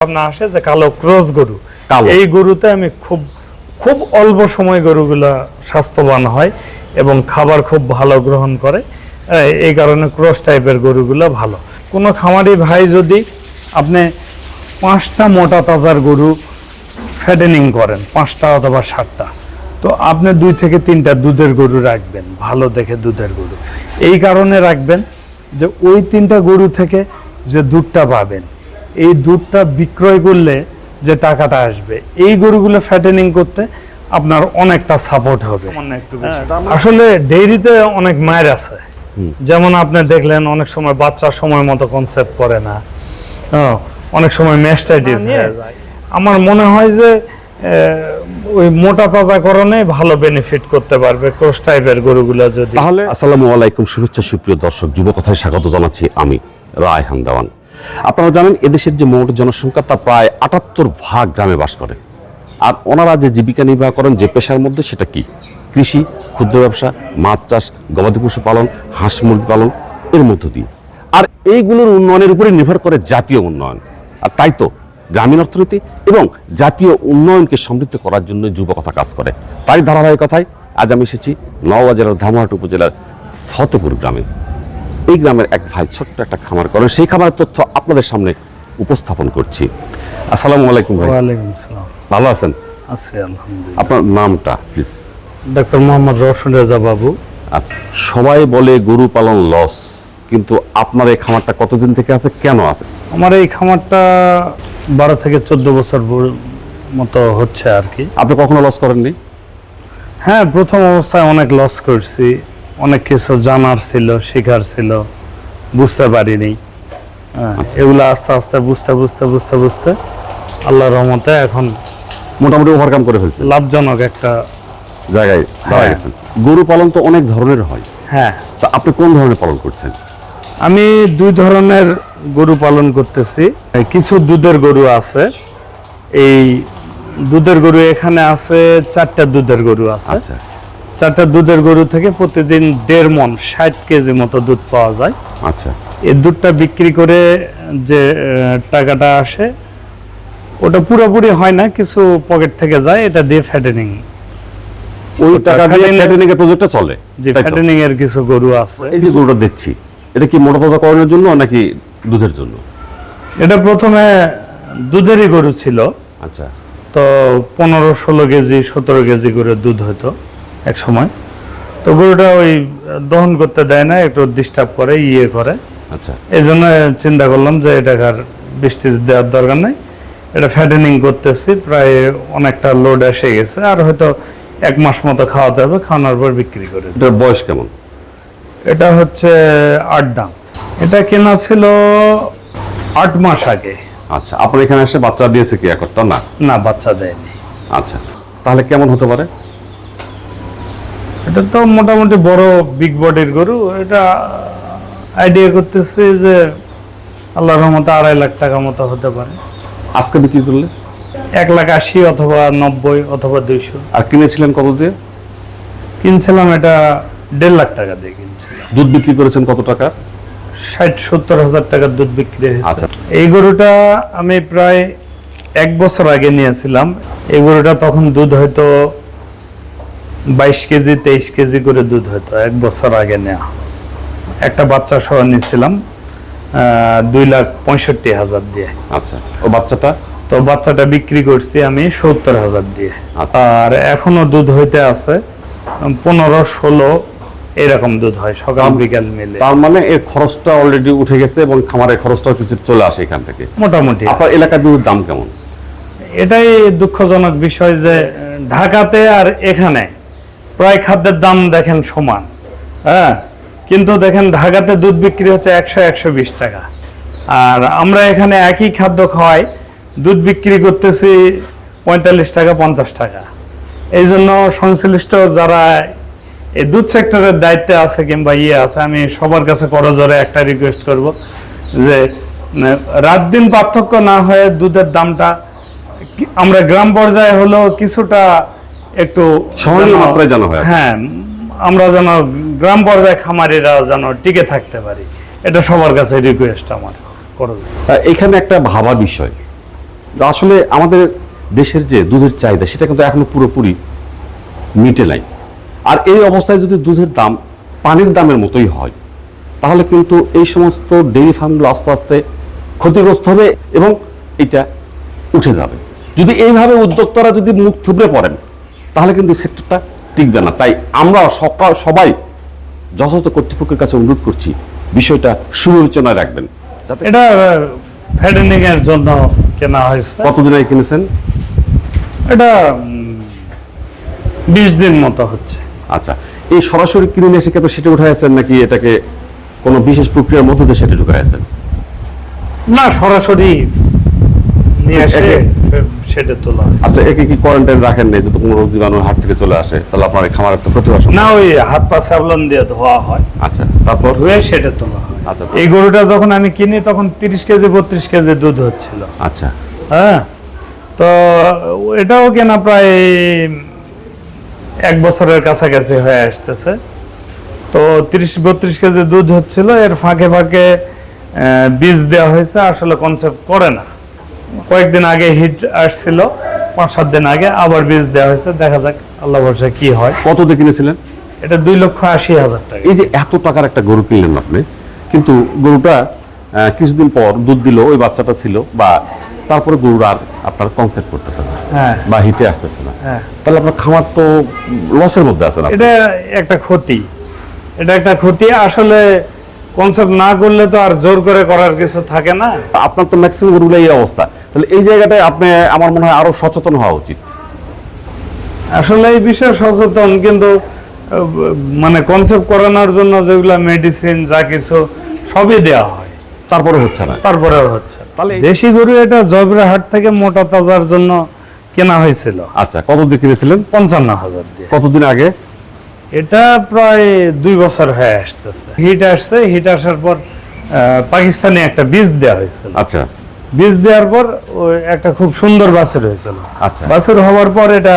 ভাবনা আসে যে কালো ক্রস গরু। এই গরুতে আমি খুব খুব অল্প সময় গরুগুলা স্বাস্থ্যবান হয় এবং খাবার খুব ভালো গ্রহণ করে। এই- কারণে ক্রস টাইপের গরুগুলো ভালো। কোনো খামারি ভাই যদি আপনি পাঁচটা মোটা তাজার গরু ফ্যাটেনিং করেন পাঁচটা অথবা সাতটা তো আপনি দুই থেকে তিনটা দুধের গরু রাখবেন ভালো দেখে দুধের গরু। এই কারণে রাখবেন যে ওই তিনটা গরু থেকে যে দুধটা পাবেন এই দুধটা বিক্রয় করলে যে টাকাটা আসবে এই গরুগুলো ফ্যাটেনিং করতে আপনার অনেকটা সাপোর্ট হবে। আসলে ডেইরিতে অনেক মায়ের আছে। যেমন আপনি দেখলেন অনেক সময় বাচ্চার সময় মতো কনসেপ্ট করে না। হ্যাঁ, অনেক সময় ম্যাস্টাইটিস হয়ে যায়। আমার মনে হয় যে ওই মোটা তাজা তাজাকরণে ভালো বেনিফিট করতে পারবে ক্রস টাইপের গরুগুলো যদি। তাহলে আসসালামু আলাইকুম শুভেচ্ছা সুপ্রিয় দর্শক যুব কথায় স্বাগত জানাচ্ছি আমি রায়হান দেওয়ান। আপনারা জানেন এদেশের যে মোট জনসংখ্যা তা প্রায় আটাত্তর ভাগ গ্রামে বাস করে। আর ওনারা যে জীবিকা নির্বাহ করেন, যে পেশার মধ্যে সেটা কি? কৃষি, ক্ষুদ্র ব্যবসা, মাছ চাষ, গবাদি পশু পালন, হাঁস মুরগি পালন, এর মধ্য দিয়ে। আর এইগুলোর উন্নয়নের উপরে নির্ভর করে জাতীয় উন্নয়ন। আর তাই তো গ্রামীণ অর্থনীতি এবং জাতীয় উন্নয়নকে সমৃদ্ধ করার জন্য যুবকথা কাজ করে। তাই ধারাবাহিকতায় আজ আমি এসেছি নওয়া জেলার ধামহাট উপজেলার ফতেপুর গ্রামে। এই গ্রামের এক ভাই ছোট্ট একটা খামার করেন। সেই খামারের তথ্য আপনাদের সামনে উপস্থাপন করছি। আসসালামু আলাইকুম ভাই। ওয়ালাইকুম আসসালাম ভালো আছেন? আছি আলহামদুলিল্লাহ। আপনার নামটা প্লিজ ডাক্তার মোহাম্মদ রওশন রেজা বাবু। আচ্ছা সবাই বলে গরু পালন লস কিন্তু আপনার এই খামারটা কতদিন থেকে আছে কেন আছে? আমার এই খামারটা বারো থেকে চোদ্দ বছর মতো হচ্ছে আর কি। আপনি কখনো লস করেননি? হ্যাঁ প্রথম অবস্থায় অনেক লস করছি। অনেক কিছু জানার ছিল শেখার ছিল বুঝতে পারিনি। হ্যাঁ, এগুলো আস্তে আস্তে বুঝতে বুঝতে বুঝতে বুঝতে আল্লাহ রহমতে এখন মোটামুটি ওভারকাম করে ফেলছে। লাভজনক একটা জায়গায় দাঁড়া হ্যাঁ। গেছেন। গরু পালন তো অনেক ধরনের হয়। হ্যাঁ। তা আপনি কোন ধরনের পালন করছেন? আমি দুই ধরনের গরু পালন করতেছি। কিছু দুধের গরু আছে। এই দুধের গরু এখানে আছে চারটা দুধের গরু আছে। আচ্ছা। চারটা দুধের গরু থেকে প্রতিদিন দেড় মন ষাট কেজি মতো দুধ পাওয়া যায়। আচ্ছা। এই দুধটা বিক্রি করে যে টাকাটা আসে ওটা পুরোপুরি হয় না কিছু পকেট থেকে যায় এটা দিয়ে ফ্যাটেনিং ওই টাকা দিয়ে ফ্যাটেনিং এর প্রজেক্টটা চলে? যে ফ্যাটেনিং এর কিছু গরু আছে। এই যে গরুটা দেখছি এটা কি মোটা তাজা করানোর জন্য নাকি দুধের জন্য? এটা প্রথমে দুধেরই গরু ছিল। আচ্ছা। তো পনেরো ষোলো কেজি সতেরো কেজি করে দুধ হতো এক সময়। তো গরুটা ওই দহন করতে দেয় না একটু ডিস্টার্ব করে ইয়ে করে। আচ্ছা। এই জন্য চিন্তা করলাম যে এটাকে আর বৃষ্টি দেওয়ার দরকার নাই। এটা ফ্যাটেনিং করতেছি প্রায় অনেকটা লোড এসে গেছে। আর হয়তো এক মাস মতো খাওয়াতে হবে খাওয়ানোর পর বিক্রি করে। এটার বয়স কেমন? এটা হচ্ছে আট দাম এটা কেনা ছিল আট মাস আগে। আচ্ছা আপনার এখানে এসে বাচ্চা দিয়েছে কি একটা না। না বাচ্চা দেয়নি। আচ্ছা তাহলে কেমন হতে পারে? এটা তো মোটামুটি বড় বিগ বডির গরু। এটা আইডিয়া করতেছি যে আল্লাহর রহমতে আড়াই লাখ টাকা মতো হতে পারে। আজকে বিক্রি করলে? এক লাখ আশি অথবা নব্বই অথবা দুইশো। আর কিনেছিলেন কত দিয়ে? কিনছিলাম এটা দেড় লাখ টাকা দিয়ে কিনছিলাম। দুধ বিক্রি করেছেন কত টাকা? ষাট সত্তর হাজার টাকার দুধ বিক্রি হয়েছে। আচ্ছা। এই গরুটা আমি প্রায় এক বছর আগে নিয়েছিলাম। এই গরুটা তখন দুধ হয়তো বাইশ কেজি তেইশ কেজি করে দুধ হতো এক বছর আগে নেওয়া একটা বাচ্চা সহ নিয়েছিলাম দুই লাখ পঁয়ষট্টি হাজার দিয়ে। আচ্ছা। ও বাচ্চাটা? তো বাচ্চাটা বিক্রি করছি আমি সত্তর হাজার দিয়ে। আচ্ছা। আর এখনও দুধ হইতে আছে পনেরো ষোলো এরকম দুধ হয় সকাল বিকাল মিলে। তার মানে এর খরচটা অলরেডি উঠে গেছে এবং খামারের খরচটাও কিছু চলে আসে এখান থেকে। মোটামুটি। আপনার এলাকার দুধের দাম কেমন? এটাই দুঃখজনক বিষয় যে ঢাকাতে আর এখানে প্রায় খাদ্যের দাম দেখেন সমান হ্যাঁ? কিন্তু দেখেন ঢাকাতে দুধ বিক্রি হচ্ছে একশো একশো বিশ টাকা। আর আমরা এখানে একই খাদ্য খাওয়াই, দুধ বিক্রি করতেছি পঁয়তাল্লিশ টাকা, পঞ্চাশ টাকা। এই জন্য সংশ্লিষ্ট যারা এই দুধ সেক্টরের দায়িত্বে আছে কিংবা ইয়ে আছে, আমি সবার কাছে করজোরে একটা রিকোয়েস্ট করব যে রাত দিন পার্থক্য না হয়ে দুধের দামটা আমরা গ্রাম পর্যায়ে হলেও কিছুটা একটু সহনীয় মাত্রায় যেন হয়। হ্যাঁ আমরা যেন গ্রাম পর্যায়ে খামারিরা যেন টিকে থাকতে পারি। এটা সবার কাছে রিকোয়েস্ট আমার এখানে একটা ভাবা বিষয়। আসলে আমাদের দেশের যে দুধের চাহিদা সেটা কিন্তু এখনও পুরোপুরি মিটে নাই। আর এই অবস্থায় যদি দুধের দাম পানির দামের মতোই হয় তাহলে কিন্তু এই সমস্ত ডেইরি ফার্মগুলো আস্তে আস্তে ক্ষতিগ্রস্ত হবে এবং এটা উঠে যাবে। যদি এইভাবে উদ্যোক্তারা যদি মুখ থুবড়ে পড়েন তাহলে কিন্তু এই সেক্টরটা টিকবে না। তাই আমরা সকাল সবাই যথাযথ কর্তৃপক্ষের কাছে অনুরোধ করছি বিষয়টা সুবিবেচনায় রাখবেন। এটা ফ্যাডেনিং এর জন্য কেনা হয়েছে। কতদিন আগে কিনেছেন? এটা বিশ দিন মতো হচ্ছে। আচ্ছা এই সরাসরি কিনে এসে কেন সেটা উঠে আছেন নাকি এটাকে কোনো বিশেষ প্রক্রিয়ার মধ্যে দিয়ে সেটা ঢুকে আছেন? না সরাসরি নিয়ে এসে সেটা তোলা আচ্ছা একে কি কোয়ারেন্টাইন রাখেন নাই যদি কোনো রোগ জীবাণু হাট থেকে চলে আসে তাহলে আপনার এই খামারের তো ক্ষতি না ওই হাত পা সাবলন দিয়ে ধোয়া হয়। আচ্ছা তারপর? ধুয়ে সেটা তোলা আচ্ছা এই গরুটা যখন আমি কিনি তখন তিরিশ কেজি বত্রিশ কেজি দুধ হচ্ছিল। আচ্ছা। হ্যাঁ? তো এটাও কেনা প্রায় এক বছরের কাছাকাছি হয়ে আসতেছে। তো তিরিশ বত্রিশ কেজি দুধ হচ্ছিল এর ফাঁকে ফাঁকে বীজ দেওয়া হয়েছে আসলে কনসেপ্ট করে না। কয়েকদিন আগে হিট আসছিল পাঁচ সাত দিন আগে আবার বীজ দেওয়া হয়েছে। দেখা যাক আল্লাহ ভরসা কি হয়। কত দিয়ে কিনেছিলেন? এটা দুই লক্ষ আশি হাজার টাকা। এই যে এত টাকার একটা গরু কিনলেন আপনি কিন্তু গরুটা কিছুদিন পর দুধ দিল ওই বাচ্চাটা ছিল বা তারপরে গরুর আর আপনার কনসেপ্ট করতেছে না হ্যাঁ। বা হিটে আসতেছে না। হ্যাঁ। তাহলে আপনার খামার তো লসের মধ্যে আছে না এটা একটা ক্ষতি। এটা একটা ক্ষতি। আসলে কনসেপ্ট না করলে তো আর জোর করে করার কিছু থাকে না। আপনার তো ম্যাক্সিমাম গরুগুলো এই অবস্থা। তাহলে এই জায়গাটায় আপনি আমার মনে হয় আরও সচেতন হওয়া উচিত। আসলে এই বিষয়ে সচেতন কিন্তু মানে কনসেপ্ট করানোর জন্য যেগুলো মেডিসিন যা কিছু সবই দেওয়া হয়। তারপরে হচ্ছে না। তারপরেও হচ্ছে। তাহলে দেশি গরু এটা জয়পুরহাট থেকে মোটা তাজার জন্য কেনা হয়েছিল। আচ্ছা কত দিয়ে কিনেছিলেন? পঞ্চান্ন হাজার দিয়ে। কতদিন আগে? এটা প্রায় দুই বছর হয়ে আসতেছে। হিট আসছে হিট আসার পর পাকিস্তানি একটা বীজ দেওয়া হয়েছিল। আচ্ছা। বীজ দেওয়ার পর একটা খুব সুন্দর বাছুর হয়েছিল। আচ্ছা। বাছুর হওয়ার পর এটা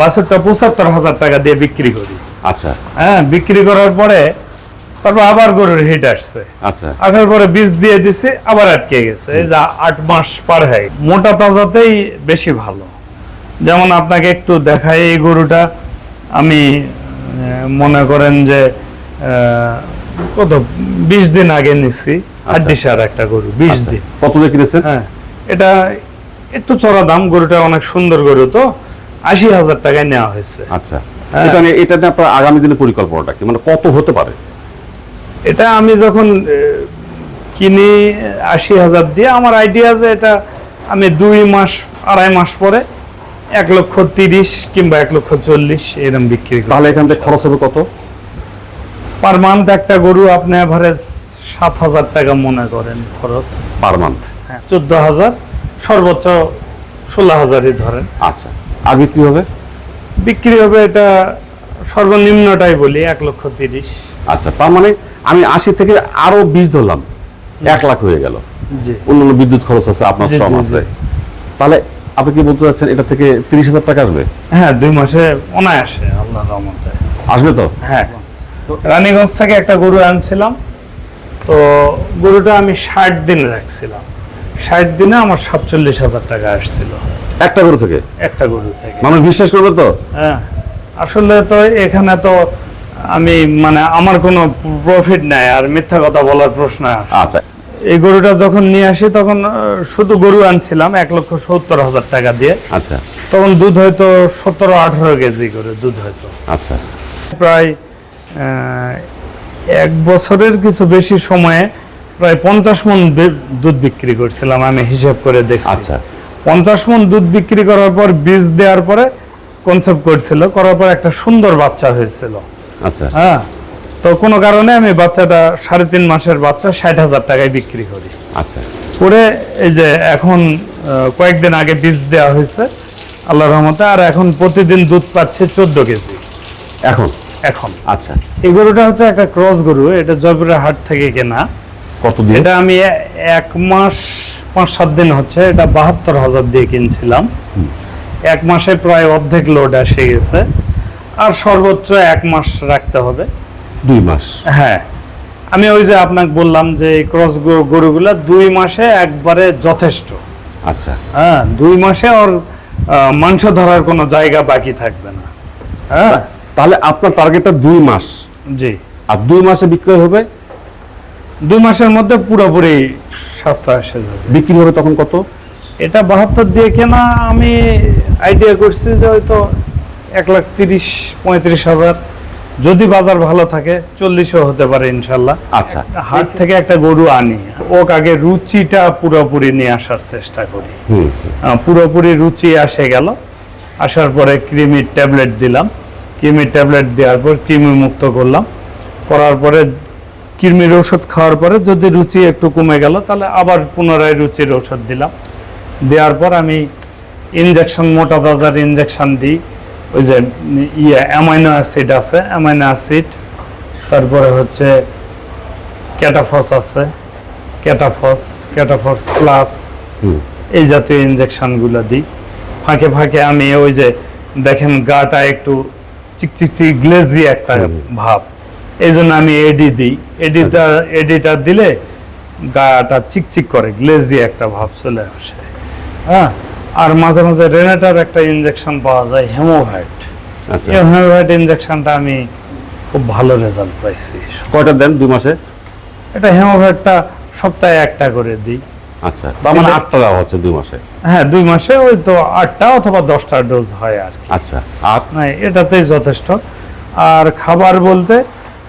বাছুরটা পঁচাত্তর হাজার টাকা দিয়ে বিক্রি করি। আচ্ছা। হ্যাঁ বিক্রি করার পরে তারপর আবার গরুর হিট আসছে। আচ্ছা। আসার পরে বীজ দিয়ে দিছে আবার আটকে গেছে। এই যে আট মাস পার হয় মোটা তাজাতেই বেশি ভালো। যেমন আপনাকে একটু দেখাই এই গরুটা। আমি মনে করেন যে কত বিশ দিন আগে নিচ্ছি হাড্ডিসার একটা গরু বিশ আচ্ছা। দিন। কত দিয়ে কিনেছেন? হ্যাঁ এটা একটু চড়া দাম গরুটা অনেক সুন্দর গরু তো আশি হাজার টাকায় নেওয়া হয়েছে। আচ্ছা। হ্যাঁ। এটা এটা নিয়ে আপনার আগামী দিনের পরিকল্পনাটা কি? মানে কত হতে পারে? এটা আমি যখন কিনি আশি হাজার দিয়ে আমার আইডিয়া যে এটা আমি দুই মাস আড়াই মাস পরে এক লক্ষ তিরিশ কিংবা এক লক্ষ চল্লিশ এরকম বিক্রি করি তাহলে এখান থেকে খরচ হবে কত? পার মান্থ একটা গরু আপনি অ্যাভারেজ সাত হাজার টাকা মনে করেন খরচ। পার মান্থ হ্যাঁ চোদ্দ হাজার সর্বোচ্চ ষোলো হাজারই ধরেন। আচ্ছা আর বিক্রি হবে? বিক্রি হবে এটা সর্বনিম্নটাই বলি এক লক্ষ তিরিশ। আচ্ছা তার মানে আমি আশি থেকে আরও বিশ ধরলাম। এক লাখ হয়ে গেল। অন্যান্য বিদ্যুৎ খরচ আছে আপনার শ্রম আছে। তাহলে আপনি কি বলতে চাচ্ছেন এটা থেকে তিরিশ হাজার টাকা আসবে? হ্যাঁ দুই মাসে অনায়াসে আল্লাহ রহমতে। আসবে তো? হ্যাঁ। তো রানীগঞ্জ থেকে একটা গরু আনছিলাম তো গরুটা আমি ষাট দিন রাখছিলাম। ষাট দিনে আমার সাতচল্লিশ হাজার টাকা আসছিল। একটা গরু থেকে? একটা গরু থেকে। মানুষ বিশ্বাস করবে তো? হ্যাঁ। আসলে তো এখানে তো আমি মানে আমার কোনো প্রফিট নাই আর মিথ্যা কথা বলার প্রশ্ন আচ্ছা। এই গরুটা যখন নিয়ে আসি তখন শুধু গরু আনছিলাম এক লক্ষ সত্তর হাজার টাকা দিয়ে। আচ্ছা। তখন দুধ হয়তো সতেরো আঠারো কেজি করে দুধ হয়তো। আচ্ছা। প্রায় এক বছরের কিছু বেশি সময়ে প্রায় পঞ্চাশ মন দুধ বিক্রি করছিলাম আমি হিসাব করে দেখছি। আচ্ছা। পঞ্চাশ মন দুধ বিক্রি করার পর বীজ দেওয়ার পরে কনসেপ্ট করছিল করার পর একটা সুন্দর বাচ্চা হয়েছিল। আচ্ছা। হ্যাঁ তো কোনো কারণে আমি বাচ্চাটা সাড়ে তিন মাসের বাচ্চা ষাট হাজার টাকায় বিক্রি করি। আচ্ছা। করে এই যে এখন কয়েকদিন আগে বীজ দেওয়া হয়েছে আল্লাহ রহমতে আর এখন প্রতিদিন দুধ পাচ্ছে চোদ্দ কেজি। এখন? এখন। আচ্ছা। এই গরুটা হচ্ছে একটা ক্রস গরু এটা জয়পুরের হাট থেকে কেনা। কত দিয়ে এটা আমি এক মাস পাঁচ সাত দিন হচ্ছে এটা বাহাত্তর হাজার দিয়ে কিনছিলাম। এক মাসে প্রায় অর্ধেক লোড এসে গেছে। আর সর্বোচ্চ এক মাস রাখতে হবে। দুই মাস? হ্যাঁ। আমি ওই যে আপনাকে বললাম যে এই ক্রস গরুগুলা দুই মাসে একবারে যথেষ্ট। আচ্ছা। হ্যাঁ দুই মাসে ওর মাংস ধরার কোনো জায়গা বাকি থাকবে না। হ্যাঁ। তাহলে আপনার টার্গেটটা দুই মাস। জি। আর দুই মাসে বিক্রয় হবে? দুই মাসের মধ্যে পুরোপুরি সস্তা এসে যাবে বিক্রি হবে তখন কত? এটা বাহাত্তর দিয়ে কেনা আমি আইডিয়া করছি যে হয়তো এক লাখ তিরিশ পঁয়ত্রিশ হাজার। যদি বাজার ভালো থাকে চল্লিশও হতে পারে ইনশাল্লাহ। আচ্ছা। হাট থেকে একটা গরু আনি। ওক আগে রুচিটা পুরোপুরি নিয়ে আসার চেষ্টা করি। পুরোপুরি রুচি আসে গেল। আসার পরে ক্রিমির ট্যাবলেট দিলাম। ক্রিমির ট্যাবলেট দেওয়ার পর কৃমি মুক্ত করলাম। করার পরে কৃমির ওষুধ খাওয়ার পরে যদি রুচি একটু কমে গেল তাহলে আবার পুনরায় রুচির ওষুধ দিলাম। দেওয়ার পর আমি ইনজেকশন মোটা তাজার ইনজেকশন দিই। ওই যে ইয়ে অ্যামাইনো অ্যাসিড আছে অ্যামাইনো অ্যাসিড তারপরে হচ্ছে ক্যাটাফস আছে ক্যাটাফস ক্যাটাফস প্লাস এই জাতীয় ইনজেকশনগুলো দিই। ফাঁকে ফাঁকে আমি ওই যে দেখেন গাটা একটু চিকচিকচিক গ্লেজি একটা ভাব। এই জন্য আমি এডি দিই। এডিটা এডিটা দিলে গাটা চিকচিক করে গ্লেজি একটা ভাব চলে আসে। হ্যাঁ? আর মাঝে মাঝে রেনেটার একটা ইনজেকশন পাওয়া যায় হেমোভাইট আচ্ছা। এই হেমোভাইট ইনজেকশনটা আমি খুব ভালো রেজাল্ট পাইছি। কয়টা দেন? দু মাসে? এটা হেমোভাইটটা সপ্তাহে একটা করে দিই। আচ্ছা তার মানে আটটা দেওয়া হচ্ছে দুই মাসে? হ্যাঁ দুই মাসে ওই তো আটটা অথবা দশটা ডোজ হয় আর আচ্ছা আর? না এটাতেই যথেষ্ট। আর খাবার বলতে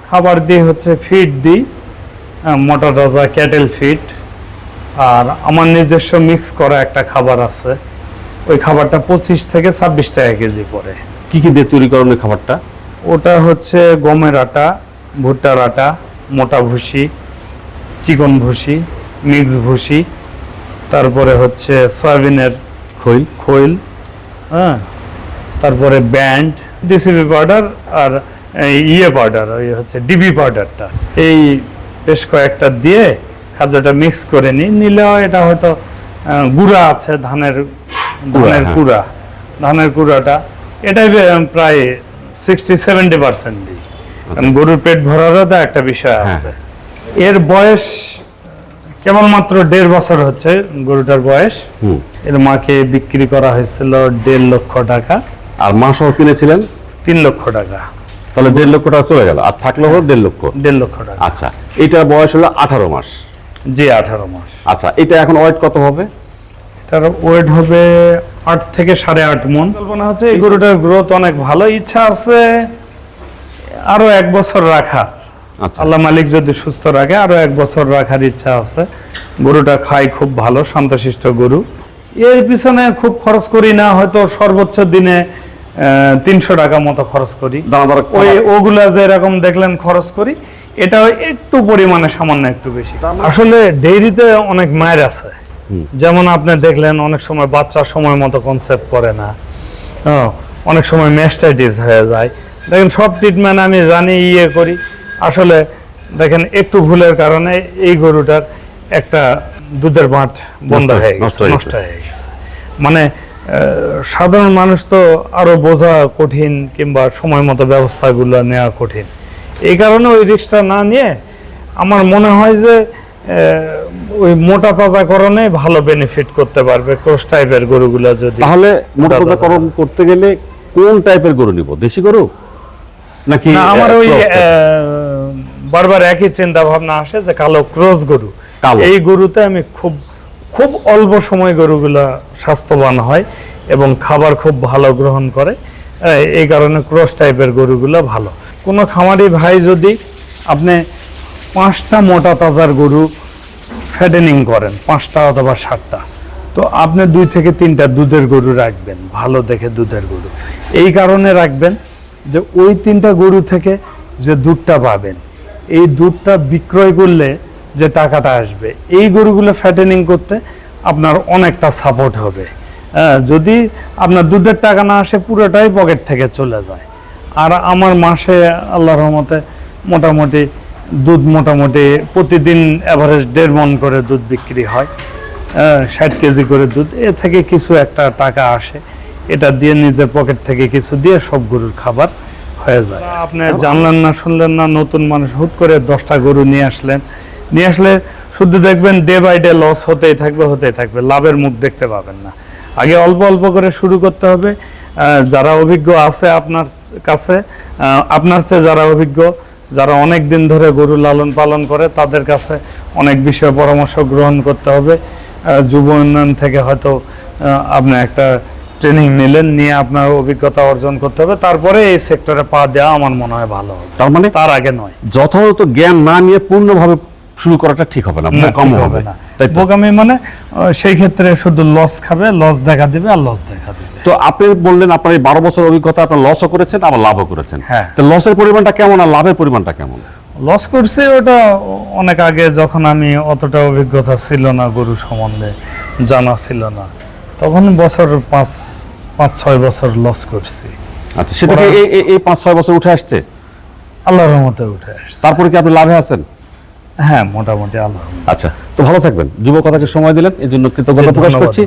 খাবার দিয়ে হচ্ছে ফিড দিই মোটা তাজা ক্যাটেল ফিড আর আমার নিজস্ব মিক্স করা একটা খাবার আছে ওই খাবারটা পঁচিশ থেকে ছাব্বিশ টাকা কেজি পড়ে। কি কি দিয়ে তৈরি করেন খাবারটা? ওটা হচ্ছে গমের আটা ভুট্টার আটা মোটা ভুসি চিকন ভুসি মিক্স ভুসি তারপরে হচ্ছে সয়াবিনের খৈল। খৈল হ্যাঁ তারপরে ব্যান্ড ডিসিবি পাউডার আর ইয়ে পাউডার ওই হচ্ছে ডিবি পাউডারটা। এই বেশ কয়েকটা দিয়ে খাদ্যটা মিক্স করে নিই নিলেও এটা হয়তো গুঁড়া আছে ধানের ধানের হ্যাঁ। কুড়া ধানের কুড়াটা এটাই প্রায় সিক্সটি সেভেন্টি পার্সেন্ট দিই। কারণ গরুর পেট ভরারও তো একটা বিষয় হ্যাঁ। আছে। এর বয়স কেবলমাত্র দেড় বছর হচ্ছে গরুটার বয়স। এর মাকে বিক্রি করা হয়েছিল দেড় লক্ষ টাকা। আর মাসও কিনেছিলেন? তিন লক্ষ টাকা। তাহলে দেড় লক্ষ টাকা চলে গেল আর থাকল হলো দেড় লক্ষ। দেড় লক্ষ টাকা। আচ্ছা এটার বয়স হলো আঠারো মাস। জি আঠারো মাস। আচ্ছা এটা এখন ওয়েট কত হবে? তার ওয়েট হবে আট থেকে সাড়ে আট মন। কল্পনা হচ্ছে এই গরুটার গ্রোথ অনেক ভালো। ইচ্ছা আছে আরও এক বছর আচ্ছা আল্লাহ মালিক যদি সুস্থ রাখে আরও এক বছর রাখার ইচ্ছা আছে। গরুটা খায় খুব ভালো শান্তশিষ্ট গরু। এর পিছনে খুব খরচ করি না হয়তো সর্বোচ্চ দিনে তিনশো টাকা মতো খরচ করি। ওই ওগুলা যে এরকম দেখলেন খরচ করি এটা একটু পরিমাণে সামান্য একটু বেশি। আসলে ডেইরিতে অনেক মায়ের আছে। যেমন আপনি দেখলেন অনেক সময় বাচ্চা সময় মতো কনসেপ্ট করে না। হ্যাঁ, অনেক সময় ম্যাস্টাইটিস হয়ে যায়। দেখেন সব ট্রিটমেন্ট আমি জানি ইয়ে করি। আসলে দেখেন একটু ভুলের কারণে এই গরুটার একটা দুধের বাঁট বন্ধ হয়ে গেছে নষ্ট হয়ে গেছে। মানে সাধারণ মানুষ তো আরও বোঝা কঠিন কিংবা সময় মতো ব্যবস্থাগুলো নেওয়া কঠিন। এই কারণে ওই রিক্সটা না নিয়ে আমার মনে হয় যে ওই মোটা তাজাকরণে ভালো বেনিফিট করতে পারবে ক্রস টাইপের গরুগুলো যদি তাহলে দাদা, মোটরকরণ করতে গেলে কোন টাইপের গরু নিব? দেশি গরু? নাকি আমার ওই বারবার একই চিন্তা ভাবনা আসে যে কালো ক্রস গরু। কালো। এই গরুতে আমি খুব খুব অল্প সময় গরুগুলা স্বাস্থ্যবান হয় এবং খাবার খুব ভালো গ্রহণ করে। এই কারণে ক্রস টাইপের গরুগুলো ভালো। কোনো খামারি ভাই যদি আপনি পাঁচটা মোটা তাজার গরু ফ্যাটেনিং করেন পাঁচটা অথবা সাতটা তো আপনি দুই থেকে তিনটা দুধের গরু রাখবেন ভালো দেখে দুধের গরু। এই কারণে রাখবেন যে ওই তিনটা গরু থেকে যে দুধটা পাবেন এই দুধটা বিক্রয় করলে যে টাকাটা আসবে এই গরুগুলো ফ্যাটেনিং করতে আপনার অনেকটা সাপোর্ট হবে। হ্যাঁ, যদি আপনার দুধের টাকা না আসে পুরোটাই পকেট থেকে চলে যায়। আর আমার মাসে আল্লাহ রহমতে মোটামুটি দুধ মোটামুটি প্রতিদিন অ্যাভারেজ দেড় মন করে দুধ বিক্রি হয়। ষাট কেজি করে দুধ এ থেকে কিছু একটা টাকা আসে। এটা দিয়ে নিজের পকেট থেকে কিছু দিয়ে সব গরুর খাবার হয়ে যায়। আপনি জানলেন না, শুনলেন না, নতুন মানুষ হুট করে দশটা গরু নিয়ে আসলেন। নিয়ে আসলে শুধু দেখবেন ডে বাই ডে লস হতেই থাকবে হতেই থাকবে, লাভের মুখ দেখতে পাবেন না। আগে অল্প অল্প করে শুরু করতে হবে। যারা অভিজ্ঞ আছে আপনার কাছে আপনার চেয়ে যারা অভিজ্ঞ, যারা অনেক দিন ধরে গরু লালন পালন করে, তাদের কাছে অনেক বিষয়ে পরামর্শ গ্রহণ করতে হবে। যুব উন্নয়ন থেকে হয়তো আপনি একটা ট্রেনিং নিলেন নিয়ে আপনার অভিজ্ঞতা অর্জন করতে হবে। তারপরে এই সেক্টরে পা দেওয়া আমার মনে হয় ভালো হবে। তার মানে? তার আগে নয়। যথাযথ জ্ঞান না নিয়ে পূর্ণভাবে শুরু করাটা ঠিক হবে না কম হবে। না? বোকামি মানে সেই ক্ষেত্রে শুধু লস খাবে লস দেখা দিবে আর লস দেখা দিবে। তো আপনি বললেন আপনার এই বারো বছর অভিজ্ঞতা আপনার লসও করেছেন আবার লাভও করেছেন। হ্যাঁ। তো লসের পরিমাণটা কেমন আর লাভের পরিমাণটা কেমন? লস করছি ওটা অনেক আগে যখন আমি অতটা অভিজ্ঞতা ছিল না গরু সম্বন্ধে জানা ছিল না। তখন বছর পাঁচ পাঁচ ছয় বছর লস করছি। আচ্ছা সেটা কি এই- এই- পাঁচ ছয় বছর উঠে আসছে? আল্লাহর রহমতে উঠে আসছে। তারপরে কি আপনি লাভে আছেন? হ্যাঁ মোটামুটি আল্লাহ আচ্ছা তো ভালো থাকবেন। যুব কথাকে সময় দিলেন এই জন্য কৃতজ্ঞতা প্রকাশ করছি।